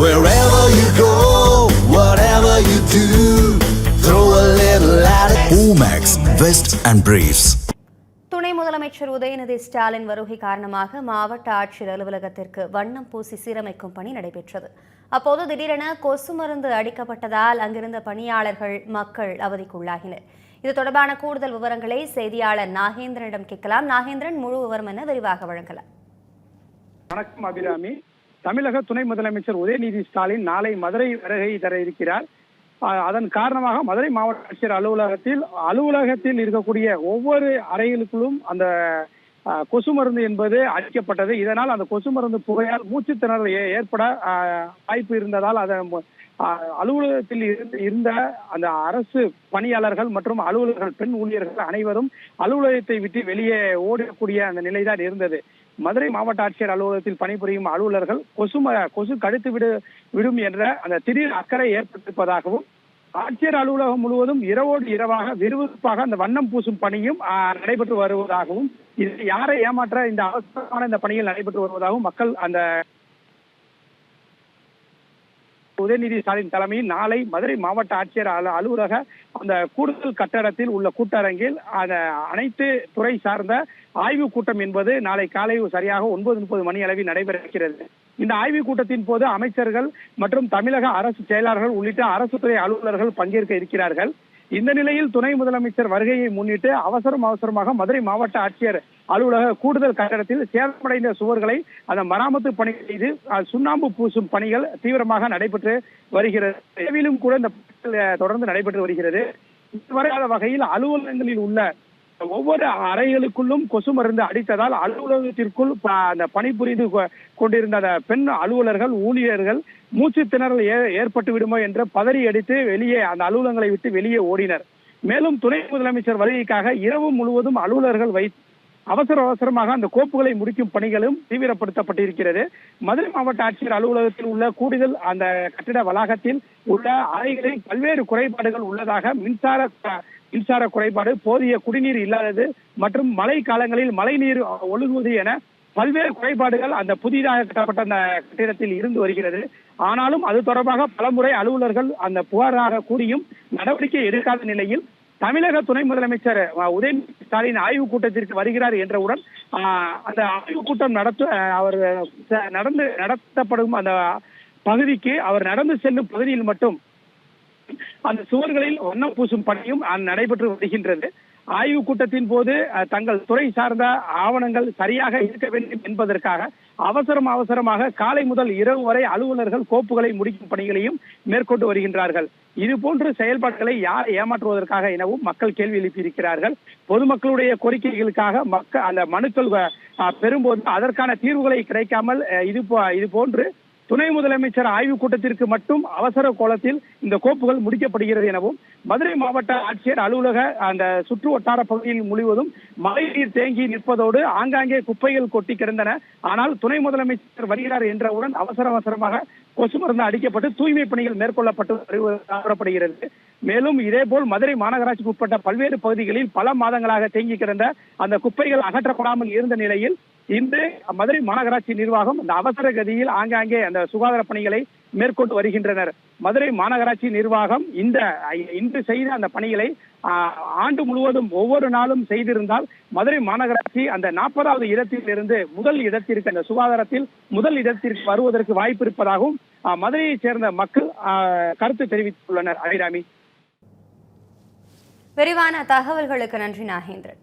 Wherever you go, whatever you do, throw a little attitude. Omax, Vest and Briefs. துணை முதலமைச்சர் உதயநிதி ஸ்டாலின் வருகை காரணமாக மாவட்ட ஆட்சியர் அலுவலகத்திற்கு வண்ணம் பூசி சீரமைக்கும் பணி நடைபெற்றது. அப்போது திடீரென கொசு மருந்து அடிக்கப்பட்டதால் அங்கிருந்த பணியாளர்கள் மக்கள் அவதிக்குள்ளாகினர். இது தொடர்பான கூடுதல் விவரங்களை செய்தியாளர் நாகேந்திரனிடம் கேட்கலாம். நாகேந்திரன் முழு விவரம் என விரிவாக வழங்கலாம். வணக்கம் அபிராமி. தமிழக துணை முதலமைச்சர் உதயநிதி ஸ்டாலின் நாளை மதுரை வருகை தர இருக்கிறார் அதன் காரணமாக மதுரை மாவட்ட ஆட்சியர் அலுவலகத்தில் அலுவலகத்தில் இருக்கக்கூடிய ஒவ்வொரு அறைகளுக்குள்ளும் அந்த கொசு மருந்து என்பது அளிக்கப்பட்டது இதனால் அந்த கொசு மருந்து புகையால் மூச்சு திணறல் ஏற்பட வாய்ப்பு இருந்ததால் அதன் அலுவலகத்தில் இருந்து- இருந்த அந்த அரசு பணியாளர்கள் மற்றும் அலுவலர்கள் பெண் ஊழியர்கள் அனைவரும் அலுவலகத்தை விட்டு வெளியே ஓடக்கூடிய அந்த நிலைதான் இருந்தது. மதுரை மாவட்ட ஆட்சியர் அலுவலகத்தில் பணிபுரியும் அலுவலர்கள் கொசு கொசு கடித்து விடு விடும் என்ற அந்த திடீர் அக்கறை ஏற்பட்டிருப்பதாகவும் ஆட்சியர் அலுவலகம் முழுவதும் இரவோடு இரவாக விறுவிறுப்பாக அந்த வண்ணம் பூசும் பணியும் நடைபெற்று வருவதாகவும் இது யாரை ஏமாற்ற இந்த அவசரமான இந்த பணிகள் நடைபெற்று வருவதாகவும் மக்கள் அந்த உதயநிதி ஸ்டாலின் தலைமையில் நாளை மதுரை மாவட்ட ஆட்சியர் அலுவலக அந்த கூடுதல் கட்டடத்தில் உள்ள கூட்டரங்கில் அந்த அனைத்து துறை சார்ந்த ஆய்வுக் கூட்டம் என்பது நாளை காலை சரியாக ஒன்பது முப்பது மணி அளவில் நடைபெற இருக்கிறது இந்த ஆய்வுக் கூட்டத்தின் போது அமைச்சர்கள் மற்றும் தமிழக அரசு செயலாளர்கள் உள்ளிட்ட அரசு துறை அலுவலர்கள் பங்கேற்க இருக்கிறார்கள். இந்த நிலையில் துணை முதலமைச்சர் வருகையை முன்னிட்டு அவசரம் அவசரமாக மதுரை மாவட்ட ஆட்சியர் அலுவலக கூடுதல் கட்டடத்தில் சேதமடைந்த சுவர்களை அந்த மராமத்து பணி செய்து சுண்ணாம்பு பூசும் பணிகள் தீவிரமாக நடைபெற்று வருகிறது. கூட இந்த நாட்கள் தொடர்ந்து நடைபெற்று வருகிறது. இதுவரையாத வகையில் அலுவலகங்களில் உள்ள ஒவ்வொரு அறைகளுக்குள்ளும் கொசு மருந்து அடித்ததால் அலுவலகத்திற்குள் அந்த பணிபுரிந்து கொண்டிருந்த அந்த பெண் அலுவலர்கள் ஊழியர்கள் மூச்சு திணறல் ஏ- ஏற்பட்டு விடுமோ என்று பதறி அடித்து வெளியே அந்த அலுவலகங்களை விட்டு வெளியே ஓடினர். மேலும் துணை முதலமைச்சர் வருகைக்காக இரவு முழுவதும் அலுவலர்கள் வைத்து அவசர அவசரமாக அந்த கோப்புகளை முடிக்கும் பணிகளும் தீவிரப்படுத்தப்பட்டிருக்கிறது. மதுரை மாவட்ட ஆட்சியர் அலுவலகத்தில் உள்ள கூடுதல் அந்த கட்டிட வளாகத்தில் உள்ள அறைகளில் பல்வேறு குறைபாடுகள் உள்ளதாக மின்சார மின்சார குறைபாடு போதிய குடிநீர் இல்லாதது மற்றும் மழை காலங்களில் மழைநீர் ஒழுகுவது என பல்வேறு குறைபாடுகள் அந்த புதிதாக கட்டப்பட்ட அந்த கட்டிடத்தில் இருந்து வருகிறது. ஆனாலும் அது தொடர்பாக பலமுறை அலுவலர்கள் அந்த புகாராக கூறியும் நடவடிக்கை எடுக்காத நிலையில் தமிழக துணை முதலமைச்சர் உதயநிதி ஸ்டாலின் ஆய்வுக் கூட்டத்திற்கு வருகிறார் என்றவுடன் அந்த ஆய்வுக் கூட்டம் நடத்த அஹ், அவர் நடந்து நடத்தப்படும் அந்த பகுதிக்கு அவர் நடந்து செல்லும் பகுதியில் மட்டும் அந்த சுவர்களில் வண்ணம் பூசும் பணியும் நடைபெற்று வருகின்றது. ஆய்வுக் கூட்டத்தின் போது அஹ், தங்கள் துறை சார்ந்த ஆவணங்கள் சரியாக இருக்க வேண்டும் என்பதற்காக அவசரம் அவசரமாக காலை முதல் இரவு வரை அலுவலர்கள் கோப்புகளை முடிக்கும் பணிகளையும் மேற்கொண்டு வருகின்றார்கள். இது போன்ற செயல்பாடுகளை யார் ஏமாற்றுவதற்காக எனவும் மக்கள் கேள்வி எழுப்பியிருக்கிறார்கள். பொதுமக்களுடைய கோரிக்கைகளுக்காக மக்கள் அந்த மனுக்கள் அஹ், பெறும்போது அதற்கான தீர்வுகளை கிடைக்காமல் இது போ- இது போன்று துணை முதலமைச்சர் ஆய்வுக் கூட்டத்திற்கு மட்டும் அவசர கோலத்தில் இந்த கோப்புகள் முடிக்கப்படுகிறது எனவும் மதுரை மாவட்ட ஆட்சியர் அலுவலக அந்த சுற்று வட்டார பகுதியில் முழுவதும் மழைநீர் தேங்கி நிற்பதோடு ஆங்காங்கே குப்பைகள் கொட்டி கிடந்தன. ஆனால் துணை முதலமைச்சர் வருகிறார் என்றவுடன் அவசர அவசரமாக கொசு மருந்து அடிக்கப்பட்டு தூய்மை பணிகள் மேற்கொள்ளப்பட்டு வருவதாக மேலும் இதேபோல் மதுரை மாநகராட்சிக்கு உட்பட்ட பல்வேறு பகுதிகளில் பல மாதங்களாக தேங்கி கிடந்த அந்த குப்பைகள் அகற்றப்படாமல் இருந்த நிலையில் இன்று மதுரை மாநகராட்சி நிர்வாகம் இந்த அவசர கதியில் ஆங்காங்கே அந்த சுகாதார பணிகளை மேற்கொண்டு வருகின்றனர். மதுரை மாநகராட்சி நிர்வாகம் இந்த இன்று செய்த அந்த பணிகளை ஆண்டு முழுவதும் ஒவ்வொரு நாளும் செய்திருந்தால் மதுரை மாநகராட்சி அந்த நாற்பதாவது இடத்தில் இருந்து முதல் இடத்திற்கு அந்த சுகாதாரத்தில் முதல் இடத்திற்கு வருவதற்கு வாய்ப்பு இருப்பதாகவும் மதுரையைச் சேர்ந்த மக்கள் கருத்து தெரிவித்துள்ளனர். அபிராமி விரிவான தகவல்களுக்கு நன்றி நாகேந்திரன்.